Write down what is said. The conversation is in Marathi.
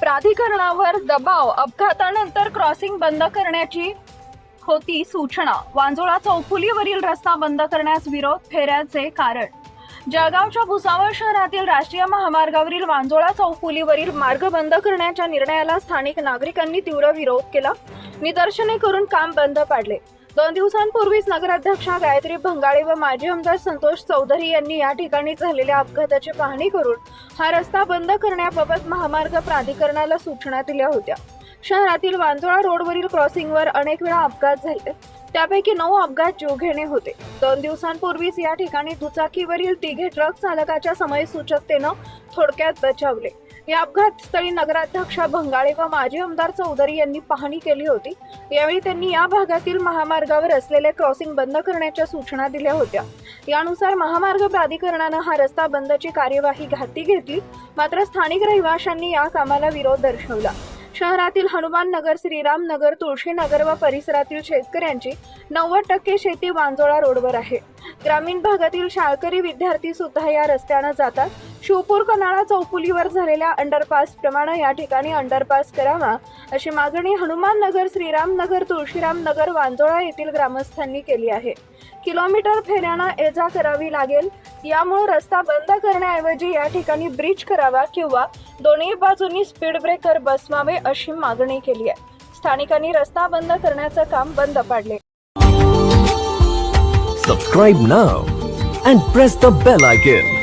प्राधिकरणावर दबाव अपघातानंतर क्रॉसिंग बंद करण्याची होती सूचना. वांजोळा चौफुलीवरील रस्ता बंद करण्यास विरोध फेऱ्याचे कारण. जळगावच्या भुसावळ शहरातील राष्ट्रीय महामार्गावरील वांजोळा चौफुलीवरील मार्ग बंद करण्याच्या निर्णयाला स्थानिक नागरिकांनी तीव्र विरोध केला. निदर्शने करून काम बंद पाडले. दोन दिवसांपूर्वीच नगराध्यक्षा गायत्री भंगाळे व माजी आमदार संतोष चौधरी यांनी या ठिकाणी झालेल्या अपघाताची पाहणी करून हा रस्ता बंद करण्याबाबत महामार्ग प्राधिकरणाला सूचना दिल्या होत्या. शहरातील वांजोळा रोडवरील क्रॉसिंगवर अनेक वेळा अपघात झाले. त्यापैकी नऊ अपघात जीवघेणे होते. दोन दिवसांपूर्वीच या ठिकाणी दुचाकीवरील तिघे ट्रक चालकाच्या समयसूचकतेनं थोडक्यात बचावले. या अपघात स्थळी नगराध्यक्षा भंगाळे व माजी आमदार चौधरी यांनी पाहणी केली होती. यावेळी त्यांनी या भागातील महामार्गावर असलेले क्रॉसिंग बंद करण्याच्या सूचना दिल्या होत्या. यानुसार महामार्ग प्राधिकरणानं हा रस्ता बंदची कार्यवाही घाती घेतली. मात्र स्थानिक रहिवाशांनी या कामाला विरोध दर्शवला. शहरातील हनुमान नगर श्रीराम नगर तुळशीनगर व परिसरातील शेतकऱ्यांची नव्वद टक्के शेती वांजोळा रोडवर आहे. ग्रामीण भागातील शाळकरी विद्यार्थी सुद्धा या रस्त्यानं जातात. शिवपूर कनाळा चौफुलीवर झालेल्या अंडरपास प्रमाणे या ठिकाणी अंडरपास करावा अशी मागणी हनुमान नगर श्रीराम नगर तुळशीराम नगर वांजोळा येथील ग्रामस्थांनी केली आहे. किलोमीटर फेऱ्यानं ये जा करावी लागेल. यामुळे रस्ता बंद करण्याऐवजी या ठिकाणी ब्रिज करावा किंवा दोन्ही बाजूंनी स्पीड ब्रेकर बसवावे अशी मागणी केली आहे. स्थानिकांनी रस्ता बंद करण्याचं काम बंद पाडले. Subscribe now and press the bell icon